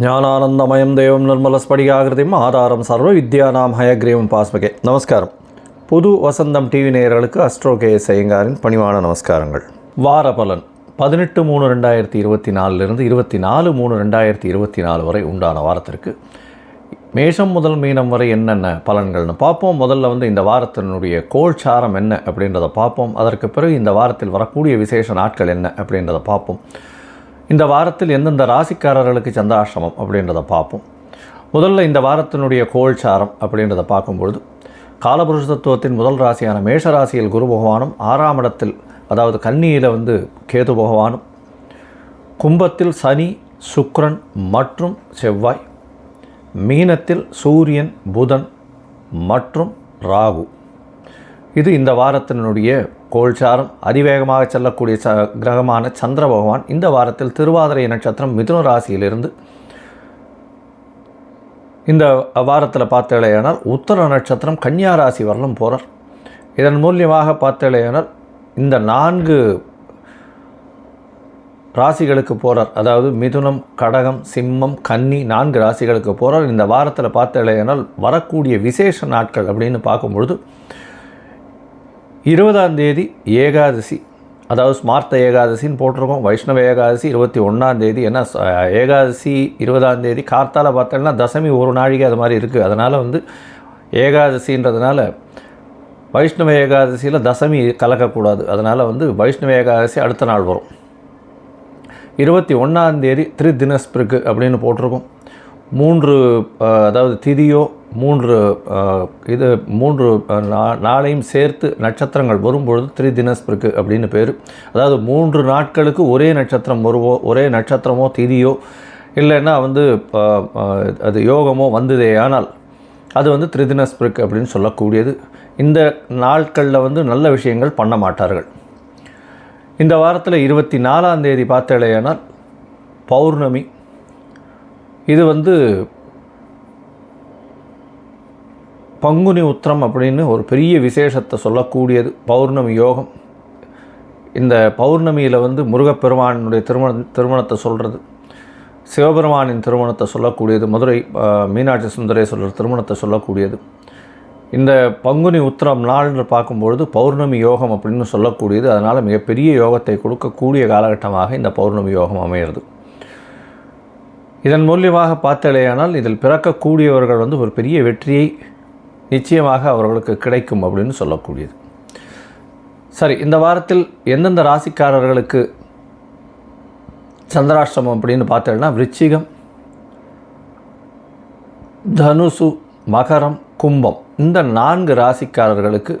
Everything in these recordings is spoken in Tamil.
జ్ఞానానందమయం దైవం నిర్మలస్ఫడిகாகிருதியும் ஆதாரம் சர்வ வித்யா நாம் ஹயக்ரீவம் பாஸ்பகே. நமஸ்காரம். புது வசந்தம் டிவி நேயர்களுக்கு அஸ்ட்ரோ கே பணிவான நமஸ்காரங்கள். வார பலன். பதினெட்டு மூணு ரெண்டாயிரத்தி இருபத்தி நாலுலேருந்து இருபத்தி நாலு மூணு ரெண்டாயிரத்தி இருபத்தி நாலு வரை உண்டான வாரத்திற்கு. மேஷம் முதல் மீனம் வரை என்னென்ன பலன்கள்னு பார்ப்போம். முதல்ல வந்து இந்த வாரத்தினுடைய கோல்சாரம் என்ன அப்படின்றத பார்ப்போம். அதற்கு பிறகு இந்த வாரத்தில் வரக்கூடிய விசேஷ நாட்கள் என்ன அப்படின்றத பார்ப்போம். இந்த வாரத்தில் எந்தெந்த ராசிக்காரர்களுக்கு சந்திராஷ்டமம் அப்படின்றத பார்ப்போம். முதல்ல இந்த வாரத்தினுடைய கோல்சாரம் அப்படின்றத பார்க்கும்பொழுது காலபுருஷ தத்துவத்தின் முதல் ராசியான மேஷ ராசியில் குரு பகவானும் ஆறாம் இடத்தில் அதாவது கன்னியில் வந்து கேது பகவானும் கும்பத்தில் சனி சுக்ரன் மற்றும் செவ்வாய் மீனத்தில் சூரியன் புதன் மற்றும் ராகு. இது இந்த வாரத்தினுடைய கோல்சாரம். அதிவேகமாக செல்லக்கூடிய ச கிரகமான சந்திர பகவான் இந்த வாரத்தில் திருவாதிரை நட்சத்திரம் மிதுன ராசியிலிருந்து இந்த வாரத்தில் பார்த்தேலையானால் உத்தர நட்சத்திரம் கன்னியா ராசி வரலும் போகிறார் இதன் மூலியமாக பார்த்தேலையானால் இந்த நான்கு ராசிகளுக்கு போகிறார் அதாவது மிதுனம் கடகம் சிம்மம் கன்னி நான்கு ராசிகளுக்கு போகிறார் இந்த வாரத்தில் பார்த்தேலையானால் வரக்கூடிய விசேஷ நாட்கள் அப்படின்னு பார்க்கும்பொழுது இருபதாம் தேதி ஏகாதசி. அதாவது ஸ்மார்த்த ஏகாதசின்னு போட்டிருக்கோம். வைஷ்ணவ ஏகாதசி இருபத்தி ஒன்றாம் தேதி. ஏன்னா ஏகாதசி இருபதாம் தேதி கார்த்தால பார்த்தோம்னா தசமி ஒரு நாழிகை அது மாதிரி இருக்குது அதனால் வந்து ஏகாதசின்றதுனால வைஷ்ணவ ஏகாதசியில் தசமி கலக்கக்கூடாது. அதனால் வந்து வைஷ்ணவ ஏகாதசி அடுத்த நாள் வரும். இருபத்தி ஒன்றாந்தேதி திரு தினஸ்பிருக்கு அப்படின்னு போட்டிருக்கோம். மூன்று அதாவது திதியோ மூன்று இது மூன்று நா- நாளையும் சேர்த்து நட்சத்திரங்கள் வரும்பொழுது திரு அப்படின்னு பேர். அதாவது மூன்று நாட்களுக்கு ஒரே நட்சத்திரம் வருவோ ஒரே நட்சத்திரமோ திதியோ இல்லைன்னா வந்து அது யோகமோ வந்ததே ஆனால் அது வந்து திரிதினஸ்பிருக்கு அப்படின்னு சொல்லக்கூடியது. இந்த நாட்களில் வந்து நல்ல விஷயங்கள் பண்ண மாட்டார்கள். இந்த வாரத்தில் இருபத்தி நாலாம் தேதி பார்த்தாலேயானால் பௌர்ணமி இது வந்து பங்குனி உத்திரம் அப்படின்னு ஒரு பெரிய விசேஷத்தை சொல்லக்கூடியது பௌர்ணமி யோகம். இந்த பௌர்ணமியில் வந்து முருகப்பெருமானுடைய திருமண திருமணத்தை சொல்கிறது சிவபெருமானின் திருமணத்தை சொல்லக்கூடியது மதுரை மீனாட்சி சுந்தரேஸ்வரர் திருமணத்தை சொல்லக்கூடியது. இந்த பங்குனி உத்திரம் நாள்னு பார்க்கும்பொழுது பௌர்ணமி யோகம் அப்படின்னு சொல்லக்கூடியது அதனால் மிகப்பெரிய யோகத்தை கொடுக்கக்கூடிய காலகட்டமாக இந்த பௌர்ணமி யோகம் அமையிறது. இதன் மூலியமாக பார்த்தலையானால் இதில் பிறக்கக்கூடியவர்கள் வந்து ஒரு பெரிய வெற்றியை நிச்சயமாக அவர்களுக்கு கிடைக்கும் அப்படின்னு சொல்லக்கூடியது. சரி இந்த வாரத்தில் எந்தெந்த ராசிக்காரர்களுக்கு சந்திராஷ்டமம் அப்படின்னு பார்த்தோம்னா விருச்சிகம் தனுசு மகரம் கும்பம் இந்த நான்கு ராசிக்காரர்களுக்கு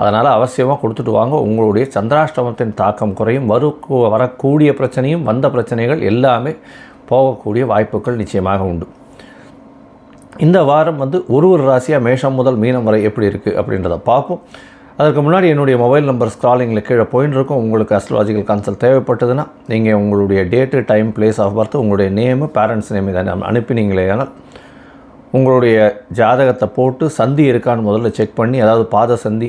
அதனால் அவசியமாக கொடுத்துட்டு வாங்க. உங்களுடைய சந்திராஷ்டமத்தின் தாக்கம் குறையும். வரு வரக்கூடிய பிரச்சனையும் வந்த பிரச்சனைகள் எல்லாமே போகக்கூடிய வாய்ப்புகள் நிச்சயமாக உண்டு. இந்த வாரம் வந்து ஒரு ஒரு ராசியாக மேஷம் முதல் மீனம் வரை எப்படி இருக்குது அப்படின்றத பார்ப்போம். அதற்கு முன்னாடி என்னுடைய மொபைல் நம்பர் ஸ்க்ராலிங்கில் கீழே போயின்னு இருக்கும். உங்களுக்கு அஸ்ட்ராலஜிக்கல் கன்சல்ட் தேவைப்பட்டதுன்னா நீங்கள் உங்களுடைய date time place of birth உங்களுடைய நேமு பேரண்ட்ஸ் நேம் இதை அனுப்பினீங்களே ஆனால் உங்களுடைய ஜாதகத்தை போட்டு சந்தி இருக்கான்னு முதல்ல செக் பண்ணி அதாவது பாத சந்தி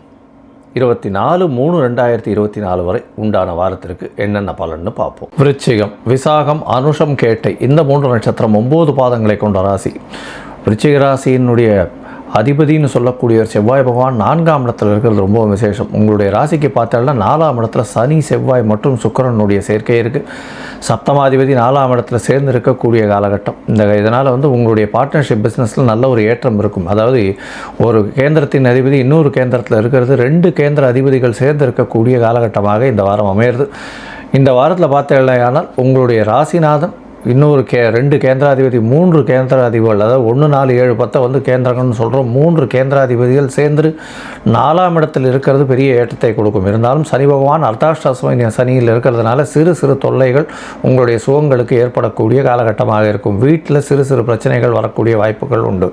இருபத்தி நாலு மூணு ரெண்டாயிரத்தி இருபத்தி நாலு வரை உண்டான வாரத்திற்கு என்னென்ன பலன்னு பார்ப்போம். விருச்சிகம் விசாகம் அனுஷம் கேட்டை இந்த மூன்று நட்சத்திரம் ஒம்பது பாதங்களை கொண்ட ராசி. விருச்சிக ராசியினுடைய அதிபதினு சொல்லக்கூடிய செவ்வாய் பகவான் நான்காம் இடத்துல இருக்கிறது ரொம்ப விசேஷம். உங்களுடைய ராசிக்கு பார்த்தாலும் நாலாம் இடத்துல சனி செவ்வாய் மற்றும் சுக்கரனுடைய சேர்க்கை இருக்குது சப்தமாதிபதி நாலாம் இடத்துல சேர்ந்து இருக்கக்கூடிய காலகட்டம். இந்த இதனால் வந்து உங்களுடைய பார்ட்னர்ஷிப் பிஸ்னஸில் நல்ல ஒரு ஏற்றம் இருக்கும். அதாவது ஒரு கேந்திரத்தின் அதிபதி இன்னொரு கேந்திரத்தில் இருக்கிறது. ரெண்டு கேந்திர அதிபதிகள் சேர்ந்து இருக்கக்கூடிய காலகட்டமாக இந்த வாரம் அமையிறது. இந்த வாரத்தில் பார்த்தீங்கன்னா உங்களுடைய ராசிநாதன் இன்னொரு கே ரெண்டு கேந்திராதிபதி மூன்று கேந்திராதிபதிகள் அதாவது ஒன்று நாலு ஏழு பத்தை வந்து கேந்திரங்கள்னு சொல்கிறோம் மூன்று கேந்திராதிபதிகள் சேர்ந்து நாலாம் இடத்தில் இருக்கிறது பெரிய ஏற்றத்தை கொடுக்கும். இருந்தாலும் சனி பகவான் அர்த்தாஷ்டாசம சனியில் இருக்கிறதுனால சிறு சிறு தொல்லைகள் உங்களுடைய சுகங்களுக்கு ஏற்படக்கூடிய காலகட்டமாக இருக்கும். வீட்டில் சிறு சிறு பிரச்சனைகள் வரக்கூடிய வாய்ப்புகள் உண்டு.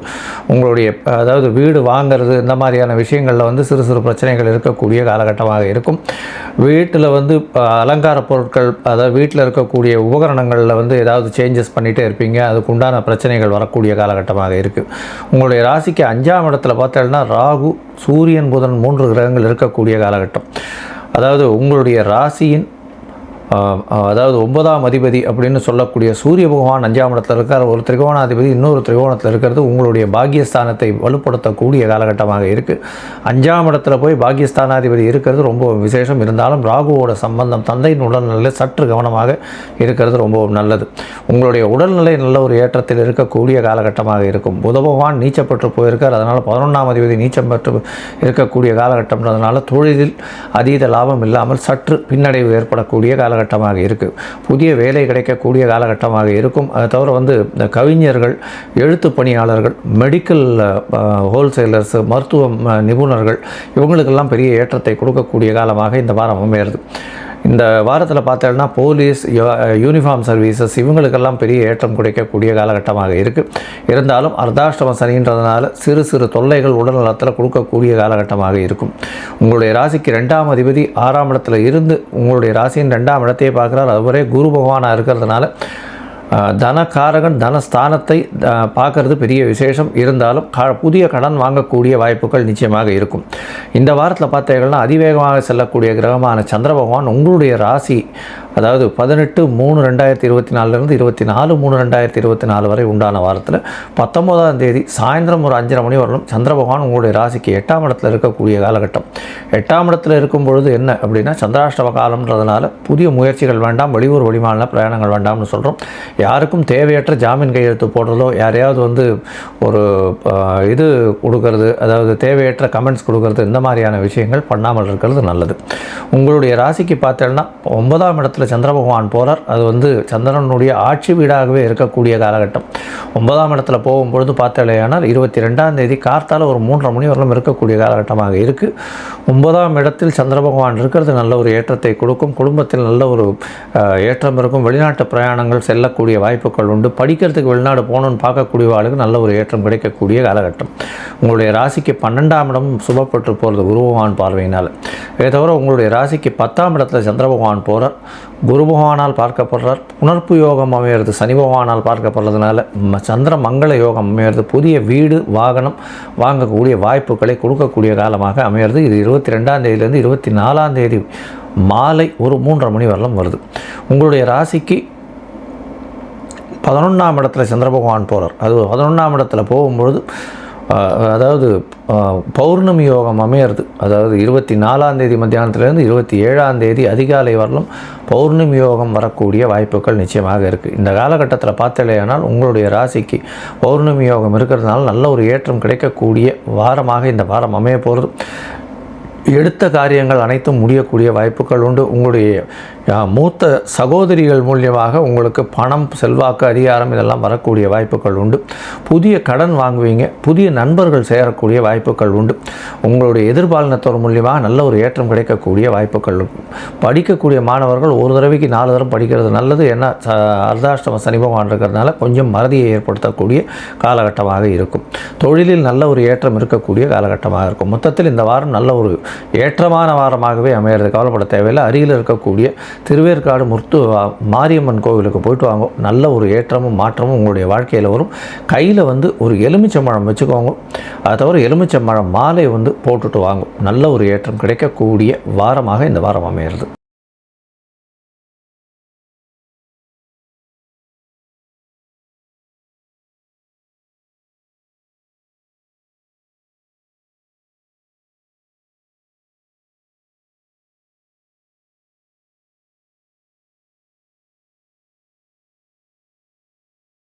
உங்களுடைய அதாவது வீடு வாங்கிறது இந்த மாதிரியான விஷயங்களில் வந்து சிறு சிறு பிரச்சனைகள் இருக்கக்கூடிய காலகட்டமாக இருக்கும். வீட்டில் வந்து அலங்கார பொருட்கள் அதாவது வீட்டில் இருக்கக்கூடிய உபகரணங்களில் வந்து ஏதாவது ஏதாவது சேஞ்சஸ் பண்ணிகிட்டே இருப்பீங்க. அதுக்கு உண்டான பிரச்சனைகள் வரக்கூடிய காலகட்டமாக இருக்குது உங்களுடைய ராசிக்கு அஞ்சாம் இடத்துல பார்த்தோம்னா ராகு சூரியன் புதன் மூன்று கிரகங்கள் இருக்கக்கூடிய காலகட்டம். அதாவது உங்களுடைய ராசியின் அதாவது ஒன்பதாம் அதிபதி அப்படின்னு சொல்லக்கூடிய சூரிய பகவான் அஞ்சாம் இடத்தில் இருக்கார். ஒரு திரிகோணாதிபதி இன்னொரு திரிகோணத்தில் இருக்கிறது உங்களுடைய பாக்கியஸ்தானத்தை வலுப்படுத்தக்கூடிய காலகட்டமாக இருக்குது அஞ்சாம் இடத்துல போய் பாக்கியஸ்தானாதிபதி இருக்கிறது ரொம்ப விசேஷம். இருந்தாலும் ராகுவோட சம்பந்தம் தந்தையின் உடல்நிலை சற்று கவனமாக இருக்கிறது ரொம்ப நல்லது. உங்களுடைய உடல்நிலை நல்ல ஒரு ஏற்றத்தில் இருக்கக்கூடிய காலகட்டமாக இருக்கும். புத பகவான் நீச்சப்பட்டு போயிருக்கார். அதனால் பதினொன்றாம் அதிபதி நீச்சம் பெற்று இருக்கக்கூடிய காலகட்டம்ன்றதுனால தொழிலில் அதீத லாபம் இல்லாமல் சற்று பின்னடைவு ஏற்படக்கூடிய கால காலகட்டமாக இருக்குது புதிய வேலை கிடைக்கக்கூடிய காலகட்டமாக இருக்கும். அதை தவிர வந்து இந்த கவிஞர்கள் எழுத்து பணியாளர்கள் மெடிக்கல் ஹோல்சேலர்ஸ் மருத்துவ நிபுணர்கள் இவங்களுக்கெல்லாம் பெரிய ஏற்றத்தை கொடுக்கக்கூடிய காலமாக இந்த வாரம் அமையிறது. இந்த வாரத்தில் பார்த்தோம்னா போலீஸ் யூனிஃபார்ம் சர்வீசஸ் இவங்களுக்கெல்லாம் பெரிய ஏற்றம் கிடைக்கக்கூடிய காலகட்டமாக இருக்குது இருந்தாலும் அர்த்தாஷ்டம சனின்றதுனால சிறு சிறு தொல்லைகள் உடல் நலத்தில் கொடுக்கக்கூடிய காலகட்டமாக இருக்கும். உங்களுடைய ராசிக்கு ரெண்டாம் அதிபதி ஆறாம் இடத்துல இருந்து உங்களுடைய ராசியின் ரெண்டாம் இடத்தையே பார்க்குறார். அதுவரே குரு பகவானாக இருக்கிறதுனால தனக்காரகன் தனஸ்தானத்தை பார்க்கறது பெரிய விசேஷம். இருந்தாலும் க புதிய கடன் வாங்கக்கூடிய வாய்ப்புகள் நிச்சயமாக இருக்கும். இந்த வாரத்தில் பார்த்தீங்கன்னா அதிவேகமாக செல்லக்கூடிய கிரகமான சந்திர பகவான் உங்களுடைய ராசி அதாவது பதினெட்டு மூணு ரெண்டாயிரத்தி இருபத்தி நாலுலேருந்து இருபத்தி நாலு மூணு ரெண்டாயிரத்தி இருபத்தி நாலு வரை உண்டான வாரத்தில் பத்தொம்போதாம் தேதி சாயந்தரம் ஒரு அஞ்சரை மணி வரலும் சந்திர பகவான் உங்களுடைய ராசிக்கு எட்டாம் இடத்துல இருக்கக்கூடிய காலகட்டம். எட்டாம் இடத்துல இருக்கும் பொழுது என்ன அப்படின்னா சந்திராஷ்டம காலம்ன்றதுனால புதிய முயற்சிகள் வேண்டாம் வெளியூர் வெளிமாநில பிரயாணங்கள் வேண்டாம்னு சொல்கிறோம் யாருக்கும் தேவையற்ற ஜாமீன் கையெழுத்து போடுறதோ யாரையாவது வந்து ஒரு இது கொடுக்கறது அதாவது தேவையற்ற கமெண்ட்ஸ் கொடுக்கறது இந்த மாதிரியான விஷயங்கள் பண்ணாமல் இருக்கிறது நல்லது. உங்களுடைய ராசிக்கு பார்த்தேன்னா ஒன்பதாம் இடத்துல சந்திர பகவான் போகிறார் அது வந்து சந்திரனுடைய ஆட்சி வீடாகவே இருக்கக்கூடிய காலகட்டம். ஒன்பதாம் இடத்துல போகும்பொழுது பார்த்தாலேயானால் இருபத்தி ரெண்டாம் தேதி கார்த்தால் ஒரு மூன்றரை மணி வரலும் இருக்கக்கூடிய காலகட்டமாக இருக்குது ஒன்பதாம் இடத்தில் சந்திர பகவான் இருக்கிறது நல்ல ஒரு ஏற்றத்தை கொடுக்கும். குடும்பத்தில் நல்ல ஒரு ஏற்றம் இருக்கும். வெளிநாட்டு பிரயாணங்கள் செல்லக்கூடிய வாய்ப்புகள் உண்டு. படிக்கிறதுக்கு வெளிநாடு போகணும்னு பார்க்கக்கூடிய ஆளுக்கு நல்ல ஒரு ஏற்றம் கிடைக்கக்கூடிய காலகட்டம். உங்களுடைய ராசிக்கு பன்னெண்டாம் இடம் சுபப்பட்டு போகிறது குரு பகவான் பார்வையினால். இதை தவிர உங்களுடைய ராசிக்கு பத்தாம் இடத்துல சந்திர பகவான் போகிறார் குரு பகவானால் பார்க்கப்படுறார். புனர்ப்பு யோகம் அமையிறது சனி பகவானால் பார்க்கப்படுறதுனால சந்திர மங்கள யோகம் அமையிறது புதிய வீடு வாகனம் வாங்கக்கூடிய வாய்ப்புகளை கொடுக்கக்கூடிய காலமாக அமையிறது. இது இருபத்தி ரெண்டாம் தேதியிலேருந்து இருபத்தி நாலாம் தேதி மாலை ஒரு மூன்றரை மணி வரலாம் வருது. உங்களுடைய ராசிக்கு பதினொன்றாம் இடத்துல சந்திர பகவான் போகிறார் அது பதினொன்றாம் இடத்துல போகும்பொழுது அதாவது பௌர்ணமி யோகம் அமையிறது. அதாவது இருபத்தி நாலாம் தேதி மத்தியானத்துலேருந்து இருபத்தி ஏழாம் தேதி அதிகாலை வரலும் பௌர்ணமி யோகம் வரக்கூடிய வாய்ப்புகள் நிச்சயமாக இருக்குது இந்த காலகட்டத்தில் பார்த்தலையானால் உங்களுடைய ராசிக்கு பௌர்ணமி யோகம் இருக்கிறதுனால நல்ல ஒரு ஏற்றம் கிடைக்கக்கூடிய வாரமாக இந்த வாரம் அமைய போகிறது எடுத்த காரியங்கள் அனைத்தும் முடியக்கூடிய வாய்ப்புகள் உண்டு. உங்களுடைய மூத்த சகோதரிகள் மூலியமாக உங்களுக்கு பணம் செல்வாக்கு அதிகாரம் இதெல்லாம் வரக்கூடிய வாய்ப்புகள் உண்டு. புதிய கடன் வாங்குவீங்க புதிய நண்பர்கள் சேரக்கூடிய வாய்ப்புகள் உண்டு. உங்களுடைய எதிர்பாலினத்தோர் மூலியமாக நல்ல ஒரு ஏற்றம் கிடைக்கக்கூடிய வாய்ப்புகள் படிக்கக்கூடிய மாணவர்கள் ஒரு தடவைக்கு நாலு தரம் படிக்கிறது நல்லது. ஏன்னா அர்த்தாஷ்டம சனி பகவான் இருக்கிறதுனால கொஞ்சம் மறதியை ஏற்படுத்தக்கூடிய காலகட்டமாக இருக்கும். தொழிலில் நல்ல ஒரு ஏற்றம் இருக்கக்கூடிய காலகட்டமாக இருக்கும். மொத்தத்தில் இந்த வாரம் நல்ல ஒரு ஏற்றமான வாரமாகவே அமையிறது. கவலைப்பட தேவையில்லை. அருகில் இருக்கக்கூடிய திருவேற்காடு முர்த்து மாரியம்மன் கோவிலுக்கு போயிட்டு வாங்க. நல்ல ஒரு ஏற்றமும் மாற்றமும் உங்களுடைய வாழ்க்கையில் வரும். கையில் வந்து ஒரு எலுமிச்சம்பழம் வச்சுக்கோங்க. அதை தவிர எலுமிச்சம்பழம் மாலை வந்து போட்டுட்டு வாங்கும் நல்ல ஒரு ஏற்றம் கிடைக்கக்கூடிய வாரமாக இந்த வாரம் அமையிறது.